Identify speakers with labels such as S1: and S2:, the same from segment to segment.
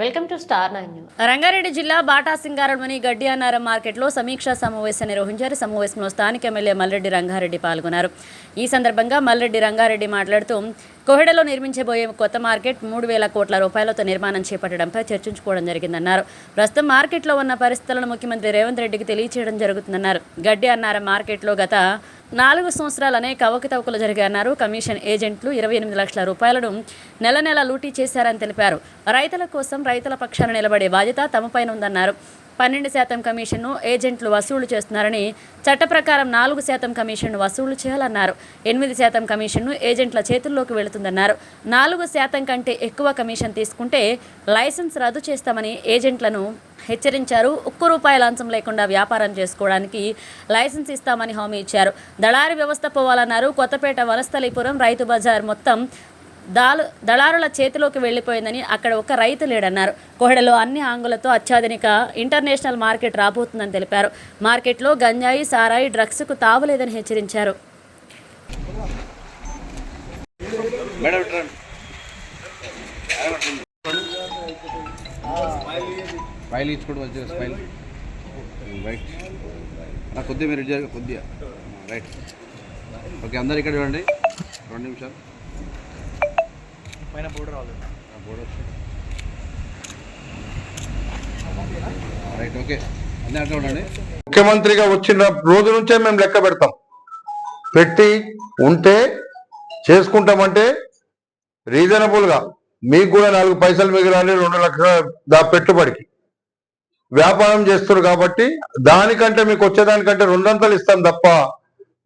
S1: Welcome to star
S2: Rangareddy జిల్లా Bata సింగారంలోని గడ్డి అన్నారం మార్కెట్లో సమీక్షా సమావేశం నిర్వహించారు. సమావేశంలో స్థానిక ఎమ్మెల్యే మల్రెడ్డి రంగారెడ్డి పాల్గొన్నారు. ఈ సందర్భంగా మల్రెడ్డి రంగారెడ్డి మాట్లాడుతూ కోహెడలో నిర్మించబోయే కొత్త మార్కెట్ మూడు వేల కోట్ల రూపాయలతో నిర్మాణం చేపట్టడంపై చర్చించుకోవడం జరిగిందన్నారు. ప్రస్తుతం మార్కెట్లో ఉన్న పరిస్థితులను ముఖ్యమంత్రి రేవంత్ రెడ్డికి తెలియచేయడం జరుగుతుందన్నారు. గడ్డి అన్నారం మార్కెట్లో గత నాలుగు సంవత్సరాలు అనేక అవకతవకలు జరిగాయన్నారు. కమిషన్ ఏజెంట్లు ఇరవై ఎనిమిది లక్షల రూపాయలను నెల నెల లూటీ చేశారని తెలిపారు. రైతుల కోసం రైతుల పక్షాన నిలబడే బాధ్యత తమపైన ఉందన్నారు. పన్నెండు శాతం కమిషన్ను ఏజెంట్లు వసూలు చేస్తున్నారని చట్ట ప్రకారం నాలుగు శాతం కమిషన్ను వసూలు చేయాలన్నారు. ఎనిమిది శాతం కమిషన్ను ఏజెంట్ల చేతుల్లోకి వెళుతుందన్నారు. నాలుగు శాతం కంటే ఎక్కువ కమిషన్ తీసుకుంటే లైసెన్స్ రద్దు చేస్తామని ఏజెంట్లను హెచ్చరించారు. ఒక్క రూపాయి లంచం లేకుండా వ్యాపారం చేసుకోవడానికి లైసెన్స్ ఇస్తామని హామీ ఇచ్చారు. దళారి వ్యవస్థ పోవాలన్నారు. కొత్తపేట వనస్థలీపురం రైతు బజార్ మొత్తం దాలు దళారుల చేతిలోకి వెళ్ళిపోయిందని అక్కడ ఒక రైతు లేడన్నారు. కోహెడలో అన్ని ఆంగులతో అత్యాధునిక ఇంటర్నేషనల్ మార్కెట్ రాబోతుందని తెలిపారు. మార్కెట్లో గంజాయి సారాయి డ్రగ్స్కు తావులేదని హెచ్చరించారు.
S3: స్మైల్ ఇచ్చుకోండి మంచిగా స్మైల్. రైట్ కొద్దిగా మీరు కొద్దిగా. రైట్ ఓకే అందరు ఇక్కడ చూడండి. రెండు నిమిషాలు.
S4: పైన బోర్డర్ రావాలి.
S3: ఆ బోర్డు వచ్చింది. Right okay.
S5: ముఖ్యమంత్రిగా వచ్చిన రోజు నుంచే మేము లెక్క పెడతాం. పెట్టి ఉంటే చేసుకుంటామంటే రీజనబుల్గా మీకు కూడా నాలుగు పైసలు మిగిలాలి రెండు లక్షల దా పెట్టుబడికి. వ్యాపారం చేస్తారు కాబట్టి దానికంటే మీకు వచ్చేదానికంటే రెండంతలు ఇస్తాం తప్ప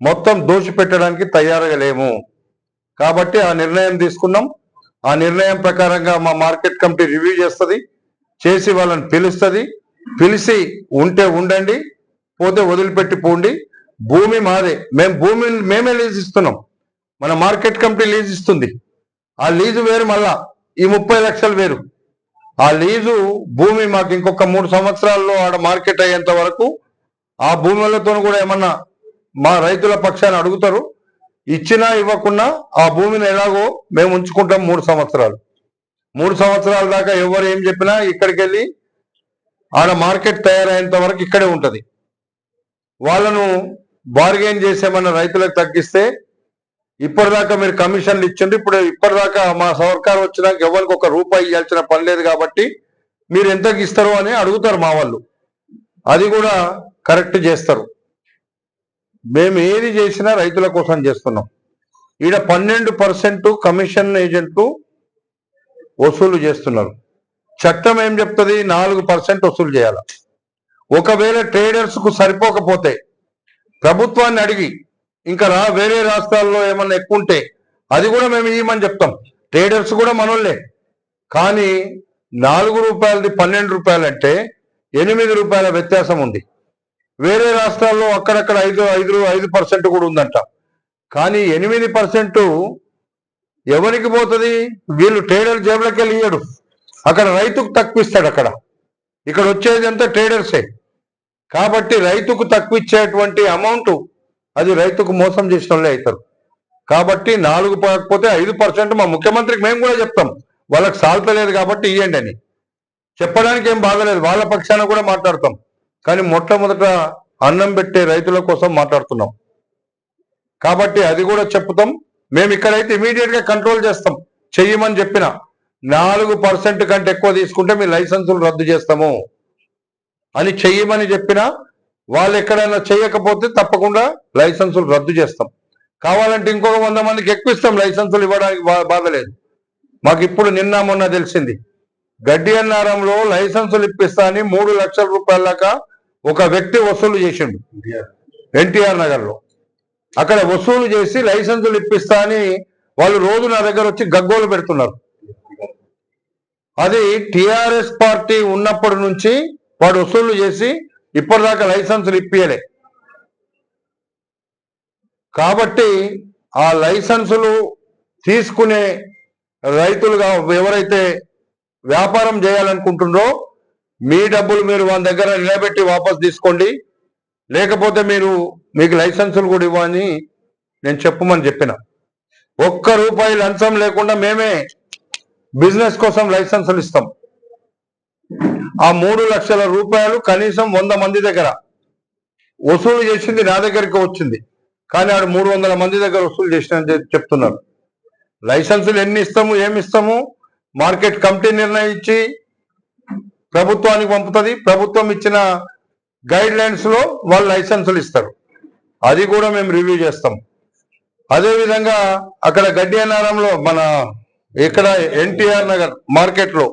S5: మొత్తం దోషి పెట్టడానికి తయారుగా లేము. కాబట్టి ఆ నిర్ణయం తీసుకున్నాం. ఆ నిర్ణయం ప్రకారంగా మా మార్కెట్ కమిటీ రివ్యూ చేస్తుంది చేసి వాళ్ళని పిలుస్తుంది. పిలిచి ఉంటే ఉండండి పోతే వదిలిపెట్టి పోండి. భూమి మాదే. మేము భూమిని మేమే లీజ్ ఇస్తున్నాం. మన మార్కెట్ కమిటీ లీజ్ ఇస్తుంది. ఆ లీజు వేరు మళ్ళా. ఈ ముప్పై లక్షలు వేరు. ఆ లీజు భూమి మాకు ఇంకొక మూడు సంవత్సరాల్లో ఆడ మార్కెట్ అయ్యేంత వరకు ఆ భూములతో కూడా ఏమన్నా మా రైతుల పక్షాన్ని అడుగుతారు. ఇచ్చినా ఇవ్వకున్నా ఆ భూమిని ఎలాగో మేము ఉంచుకుంటాం మూడు సంవత్సరాలు. మూడు సంవత్సరాల దాకా ఎవరు ఏం చెప్పినా ఇక్కడికి వెళ్ళి ఆడ మార్కెట్ తయారయ్యేంత వరకు ఇక్కడే ఉంటుంది. వాళ్ళను బార్గెన్ చేసేమన్న రైతులకు తగ్గిస్తే ఇప్పటిదాకా మీరు కమిషన్లు ఇచ్చిండ్రు. ఇప్పుడు ఇప్పటిదాకా మా సర్కార్ వచ్చినాక ఎవరికి ఒక రూపాయి ఇవ్వాల్సిన పని లేదు కాబట్టి మీరు ఎంతకి ఇస్తారు అని అడుగుతారు మా వాళ్ళు. అది కూడా కరెక్ట్ చేస్తారు. మేము ఏది చేసినా రైతుల కోసం చేస్తున్నాం. ఈడ పన్నెండు పర్సెంట్ కమిషన్ ఏజెంట్లు వసూలు చేస్తున్నారు. చట్టం ఏం చెప్తుంది? నాలుగు పర్సెంట్ వసూలు చేయాలి? ఒకవేళ ట్రేడర్స్కు సరిపోకపోతే ప్రభుత్వాన్ని అడిగి ఇంకా రా వేరే రాష్ట్రాల్లో ఏమన్నా ఎక్కువ ఉంటే అది కూడా మేము ఇవ్వమని చెప్తాం. ట్రేడర్స్ కూడా మనోళ్ళే. కానీ నాలుగు రూపాయలది పన్నెండు రూపాయలంటే ఎనిమిది రూపాయల వ్యత్యాసం ఉంది. వేరే రాష్ట్రాల్లో అక్కడక్కడ ఐదు ఐదు ఐదు పర్సెంట్ కూడా ఉందంట. కానీ ఎనిమిది పర్సెంట్ ఎవరికి పోతుంది? వీళ్ళు ట్రేడర్ జేబులకి వెళ్ళి అక్కడ రైతుకు తక్కువ ఇస్తాడు అక్కడ. ఇక్కడ వచ్చేది అంతా ట్రేడర్సే. కాబట్టి రైతుకు తక్కువ ఇచ్చేటువంటి అమౌంట్ అది రైతుకు మోసం చేసిన వాళ్ళే అవుతారు. కాబట్టి నాలుగు కాకపోతే ఐదు పర్సెంట్ మా ముఖ్యమంత్రికి మేము కూడా చెప్తాం. వాళ్ళకి సాల్తలేదు కాబట్టి ఇవ్వండి అని. చెప్పడానికి ఏం బాగలేదు వాళ్ళ పక్షాన కూడా మాట్లాడతాం. కానీ మొట్టమొదట అన్నం పెట్టే రైతుల కోసం మాట్లాడుతున్నాం. కాబట్టి అది కూడా చెప్తాం మేము ఇక్కడైతే ఇమీడియట్గా కంట్రోల్ చేస్తాం. చెయ్యమని చెప్పిన నాలుగు పర్సెంట్ కంటే ఎక్కువ తీసుకుంటే మీ లైసెన్సులు రద్దు చేస్తాము అని చెయ్యమని చెప్పిన వాళ్ళు ఎక్కడైనా చేయకపోతే తప్పకుండా లైసెన్సులు రద్దు చేస్తాం. కావాలంటే ఇంకొక వంద మందికి ఎక్కువ ఇస్తాం. లైసెన్సులు ఇవ్వడానికి బా- బాధ లేదు. మాకు ఇప్పుడు నిన్న మొన్న తెలిసింది. గడ్డి అన్నారంలో లైసెన్సులు ఇప్పిస్తా అని మూడు లక్షల రూపాయల దాకా ఒక వ్యక్తి వసూలు చేసిండు. ఎన్టీఆర్ నగర్లో అక్కడ వసూలు చేసి లైసెన్సులు ఇప్పిస్తా అని వాళ్ళు రోజు నా దగ్గర వచ్చి గగ్గోలు పెడుతున్నారు. అది టిఆర్ఎస్ పార్టీ ఉన్నప్పటి నుంచి వాడు వసూలు చేసి ఇప్పటిదాకా లైసెన్సులు ఇప్పియలే. కాబట్టి ఆ లైసెన్సులు తీసుకునే రైతులుగా ఎవరైతే వ్యాపారం చేయాలనుకుంటుండ్రో మీ డబ్బులు మీరు వాళ్ళ దగ్గర నిలబెట్టి వాపస్ తీసుకోండి. లేకపోతే మీరు మీకు లైసెన్సులు కూడా ఇవ్వని నేను చెప్పమని చెప్పిన. ఒక్క రూపాయి లంచం లేకుండా మేమే బిజినెస్ కోసం లైసెన్సులు ఇస్తాం. ఆ మూడు లక్షల రూపాయలు కనీసం వంద మంది దగ్గర వసూలు చేసింది నా దగ్గరికి వచ్చింది. కానీ ఆడు మూడు వందల మంది దగ్గర వసూలు చేసిన చెప్తున్నారు. లైసెన్సులు ఎన్ని ఇస్తాము ఏమి ఇస్తాము మార్కెట్ కమిటీ నిర్ణయించి ప్రభుత్వానికి పంపుతుంది. ప్రభుత్వం ఇచ్చిన గైడ్ లైన్స్లో వాళ్ళు లైసెన్సులు ఇస్తారు. అది కూడా మేము రివ్యూ చేస్తాం. అదేవిధంగా అక్కడ గడ్డి అన్నారంలో మన ఇక్కడ ఎన్టీఆర్ నగర్ మార్కెట్లో